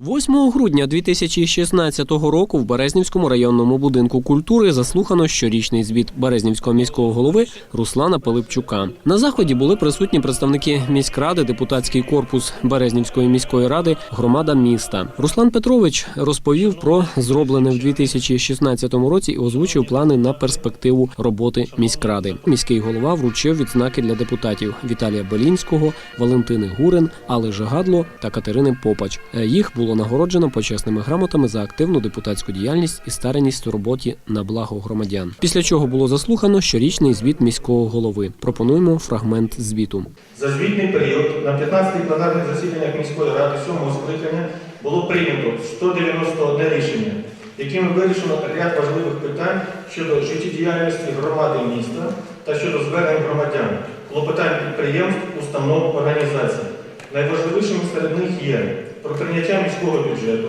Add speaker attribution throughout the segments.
Speaker 1: 8 грудня 2016 року в Березнівському районному будинку культури заслухано щорічний звіт Березнівського міського голови Руслана Пилипчука. На заході були присутні представники міськради, депутатський корпус Березнівської міської ради, громада міста. Руслан Петрович розповів про зроблене в 2016 році і озвучив плани на перспективу роботи міськради. Міський голова вручив відзнаки для депутатів Віталія Белінського, Валентини Гурин, Алли Жагадло та Катерини Попач. Е, Їх було нагороджено почесними грамотами за активну депутатську діяльність і старанність у роботі на благо громадян. Після чого було заслухано щорічний звіт міського голови. Пропонуємо фрагмент звіту.
Speaker 2: За звітний період на 15-х пленарних засіданнях міської ради 7-го скликання було прийнято 191 рішення, якими вирішено ряд важливих питань щодо життєдіяльності громади міста та щодо звернень громадян, клопотань підприємств, установ, організацій. Найважливішими серед них є про прийняття міського бюджету,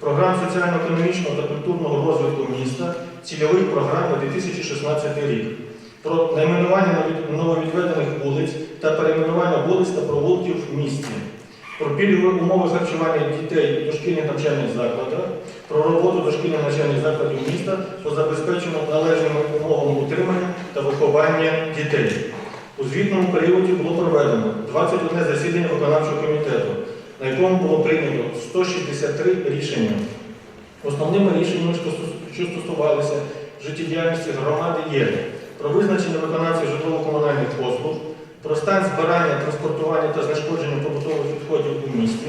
Speaker 2: програм соціально-економічного та культурного розвитку міста, цільових програм на 2016 рік, про найменування нововідведених вулиць та перейменування вулиць та провулків в місті, про пільгові умови харчування дітей в дошкільних навчальних закладах, про роботу дошкільних навчальних закладів міста по забезпеченню належними умовами утримання та виховання дітей. У звітному періоді було проведено 21 засідання виконавчого комітету, на якому було прийнято 163 рішення. Основними рішеннями, що стосувалися життєдіяльності громади, є про визначення виконавців житлово-комунальних послуг, про стан збирання, транспортування та знешкодження побутових відходів у місті,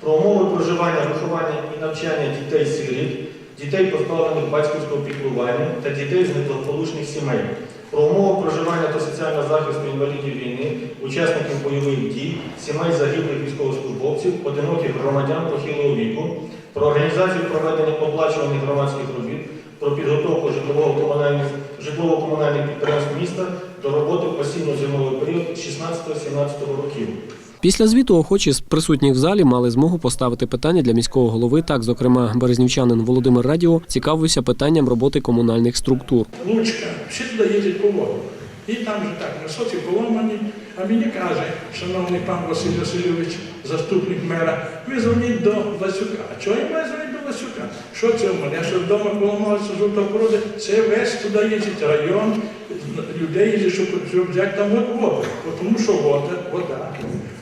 Speaker 2: про умови проживання, виховання і навчання дітей-сиріт, дітей, позбавлених батьківського піклування та дітей з неблагополучних сімей, про умови проживання та соціального захисту інвалідів війни, учасників бойових дій, сімей загиблих військовослужбовців, одиноких громадян похилого віку, про організацію проведення оплачуваних громадських робіт, про підготовку житлово-комунальних житлово-комунальних підприємств міста до роботи в осінньо-зимовий період 16-17 років.
Speaker 1: Після звіту охочі з присутніх в залі мали змогу поставити питання для міського голови. Так, зокрема, березнівчанин Володимир Радіо цікавився питанням роботи комунальних структур.
Speaker 3: Лучка, всі туди їздять по воду. І там же так, насоси поломані. А мені каже, шановний пан Василь Васильович, заступник мера, ви дзвоніть до Васюка. А чого я маю дзвонити до Васюка? Що це в мене? Я що вдома поламалася жовтопороди? Це весь туди їздить район, людей їздять, щоб, щоб взяти там воду. Тому що вода, вода.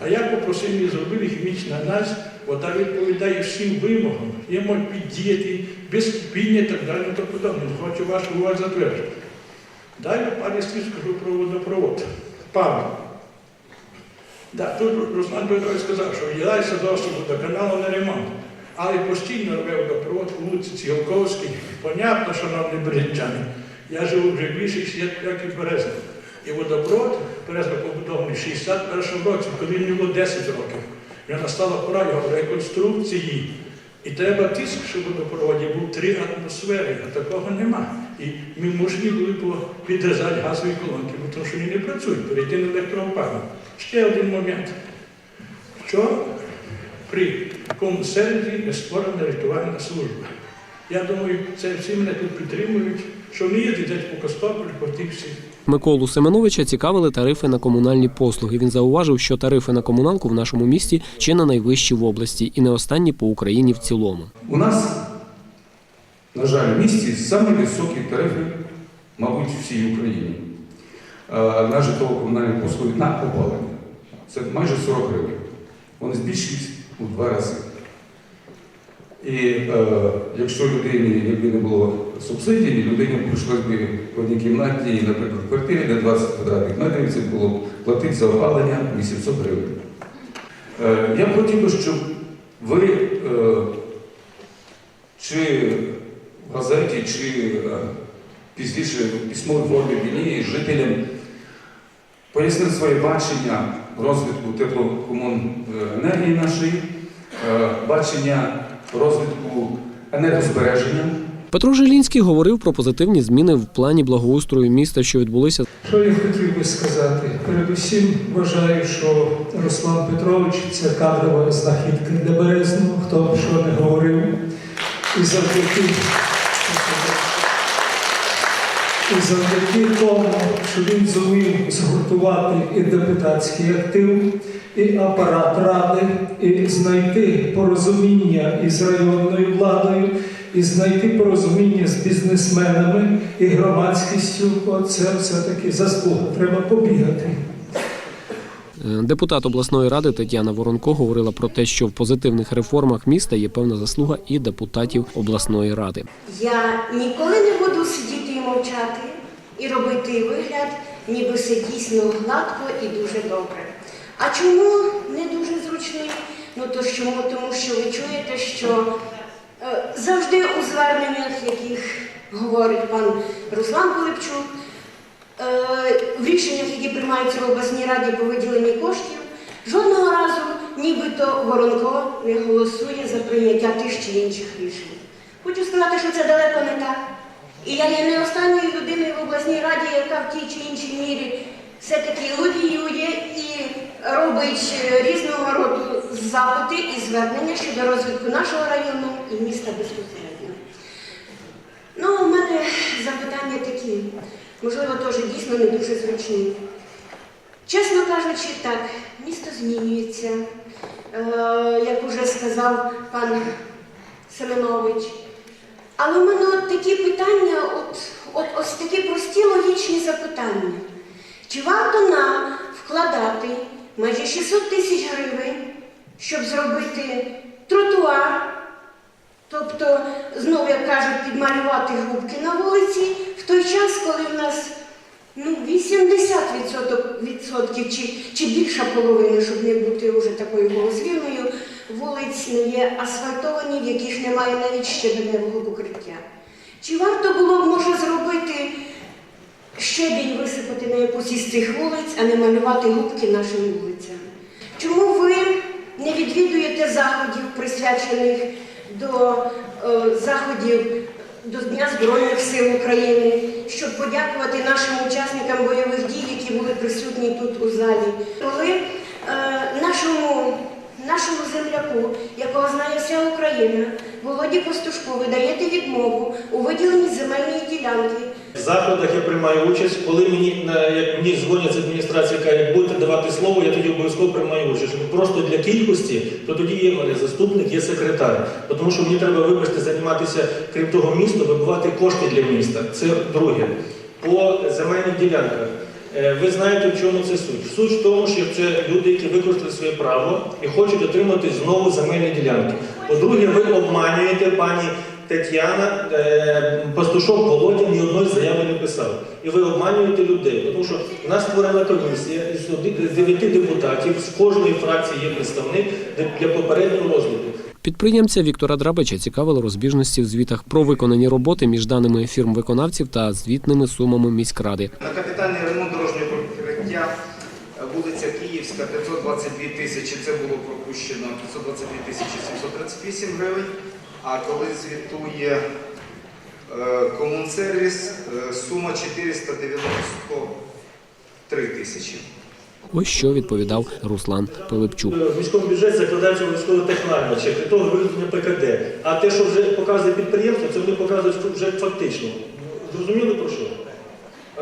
Speaker 3: А я попросив її зробили хімічний аналіз, вода відповідає всім вимогам. Є можуть піддіяти без кипіння і так далі, так подобне. Хочу вашу увагу затверджувати. Далі слів скажу про водопровод. Павло. Да, тут Руслан Петрович сказав, що виділяється доступ до каналу на ремонт. Але постійно рве водопровод у вулиці Ціголковській. Понятно, шановні бережчани, я живу вже більше 60 років в Березні. І водопровод Березно побудований в 61 році, коли мені було 10 років. Вже настала пора його реконструкції. І треба тиск, щоб водопроводі був три атмосфери, а такого нема. І ми мужні були б відрізати газові колонки, бо тому що вони не працюють, перейти на електроопалення. Ще один момент. Що при комсерві не створена рятувальна служба. Я думаю, це всі мене тут підтримують, що не їздять по Костополю, по тих всіх.
Speaker 1: Миколу Семеновича цікавили тарифи на комунальні послуги. Він зауважив, що тарифи на комуналку в нашому місті чи не найвищі в області і не останні по Україні в цілому.
Speaker 4: У нас, на жаль, в місті самі високі тарифи, мабуть, всій Україні. На житлово-комунальні послуги на опалення. Це майже 40 гривень. Вони збільшились у два рази. І е, якщо людині, якби не було субсидій, людині прийшлось би в одній кімнаті, наприклад, в квартирі, де 20 квадратних метрів, це було б платити за опалення 800 гривень. Е, я б хотів би, щоб ви е, чи в газеті, чи е, пізніше в письмовій формі мені, жителям пояснили своє бачення розвитку теплокомуненергії нашої, е, бачення розвитку енергозбереження.
Speaker 1: Петро Жилінський говорив про позитивні зміни в плані благоустрою міста, що відбулися
Speaker 5: Що я хотів би сказати? Передусім вважаю, що Руслан Петрович це кадрова знахідка для Березного, хто б що не говорив. І завдяки, і завдяки тому, що він зумів згуртувати і депутатський актив, і апарат ради, і знайти порозуміння із районною владою, і знайти порозуміння з бізнесменами і громадськістю. Оце все-таки заслуга. Треба побігати.
Speaker 1: Е, Депутат обласної ради Тетяна Воронко говорила про те, що в позитивних реформах міста є певна заслуга і депутатів обласної ради.
Speaker 6: Я ніколи не буду сидіти і мовчати і робити вигляд, ніби все дійсно гладко і дуже добре. А чому не дуже зручний? Ну то чому? Тому що ви чуєте, що е, завжди у зверненнях, яких говорить пан Руслан Пилипчук, е, в рішеннях, які приймаються в обласній раді по виділенні коштів, жодного разу нібито Воронко не голосує за прийняття тих чи інших рішень. Хочу сказати, що це далеко не так. І я є не останньою людиною в обласній раді, яка в тій чи іншій мірі все-таки лобіює і робить е, різного роду запити і звернення щодо розвитку нашого району і міста безпосередньо. Ну, у мене запитання такі, можливо, теж дійсно не дуже зручні. Чесно кажучи, так, місто змінюється. Е, як уже сказав пан Семенович. Але у мене от такі питання, от, от ось такі прості логічні запитання. Чи варто нам вкладати майже 600 тисяч гривень, щоб зробити тротуар, тобто, знову, як кажуть, підмалювати губки на вулиці, в той час, коли в нас ну, 80% відсотків чи, чи більша половина, щоб не бути вже такою голослівною, вулиць не є асфальтовані, в яких немає навіть щебеневого покриття. Чи варто було б, може, зробити щебінь висипати на якусь із цих вулиць, а не малювати губки нашим вулицям? Чому ви не відвідуєте заходів, присвячених до е, заходів до Дня Збройних сил України, щоб подякувати нашим учасникам бойових дій, які були присутні тут у залі? Коли е, нашому, нашому земляку, якого знає вся Україна, Володі Костушку, ви даєте відмову у виділенні земельної ділянки
Speaker 2: В заходах я приймаю участь, коли мені, на- як мені дзвонять з адміністрації, кажуть, будете давати слово, я тоді обов'язково приймаю участь. Просто для кількості, то тоді є мене заступник, є секретар. Тому що мені треба, вибачте, займатися, крім того, містом, вибивати кошти для міста. Це друге. По земельних ділянках. Е, Ви знаєте, в чому це суть? Суть в тому, що це люди, які використали своє право і хочуть отримати знову земельні ділянки. По-друге, ви обманюєте пані Тетяна е, Пастушок Володя ні одної заяви не писав. І ви обманюєте людей, тому що в нас створена комісія із дев'яти депутатів, з кожної фракції є представник для- для попереднього розгляду.
Speaker 1: Підприємця Віктора Драбича цікавили розбіжності в звітах про виконані роботи між даними фірм-виконавців та звітними сумами міськради.
Speaker 7: На капітальний ремонт дорожнього покриття е, вулиця Київська 522 тисячі, це було пропущено 522 тисячі 738 гривень. А коли звітує е, комунсервіс, е, сума 493 тисячі.
Speaker 1: Ось що відповідав Руслан Пилипчук.
Speaker 2: В міському бюджеті закладається обов'язково технарна чи для того виготовлення ПКД. А те, що вже показує підприємство, це вони показують вже фактично. Зрозуміли про що?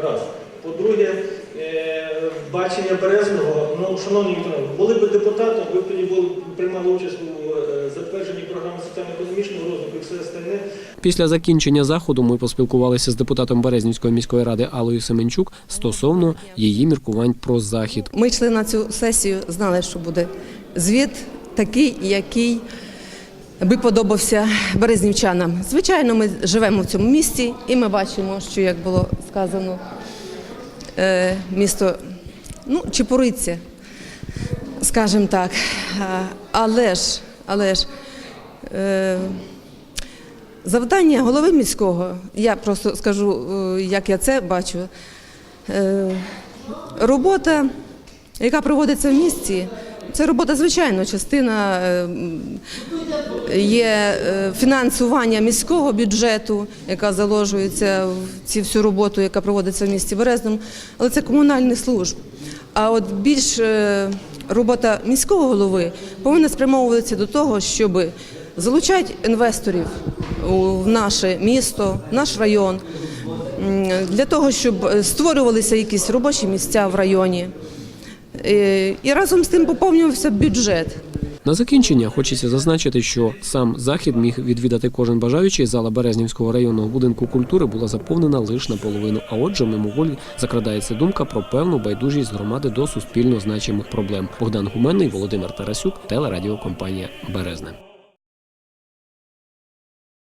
Speaker 2: Раз. По-друге, е, бачення Березного, ну, шановні були б депутатом, ви б тоді були, приймали участь у затвердженні програми соціально-економічного розвитку і все остальне.
Speaker 1: Після закінчення заходу ми поспілкувалися з депутатом Березнівської міської ради Аллою Семенчук стосовно її міркувань про захід.
Speaker 8: Ми йшли на цю сесію, знали, що буде звіт такий, який би подобався березнівчанам. Звичайно, ми живемо в цьому місті і ми бачимо, що як було сказано, е, місто ну, чепуриться, скажімо так. Але ж, але ж е, завдання голови міського, я просто скажу, е, як я це бачу. Е, Робота, яка проводиться в місті, це робота, звичайно, частина е, є е, фінансування міського бюджету, яка заложується в цю всю роботу, яка проводиться в місті Березному, але це комунальні служб. А от більш робота міського голови повинна спрямовуватися до того, щоб залучати інвесторів в наше місто, в наш район, для того, щоб створювалися якісь робочі місця в районі. Е, І разом з тим поповнювався бюджет.
Speaker 1: На закінчення хочеться зазначити, що сам захід міг відвідати кожен бажаючий. Зала Березнівського районного будинку культури була заповнена лише наполовину. А отже, мимоволі закрадається думка про певну байдужість громади до суспільно значимих проблем. Богдан Гуменний, Володимир Тарасюк, телерадіокомпанія Березне.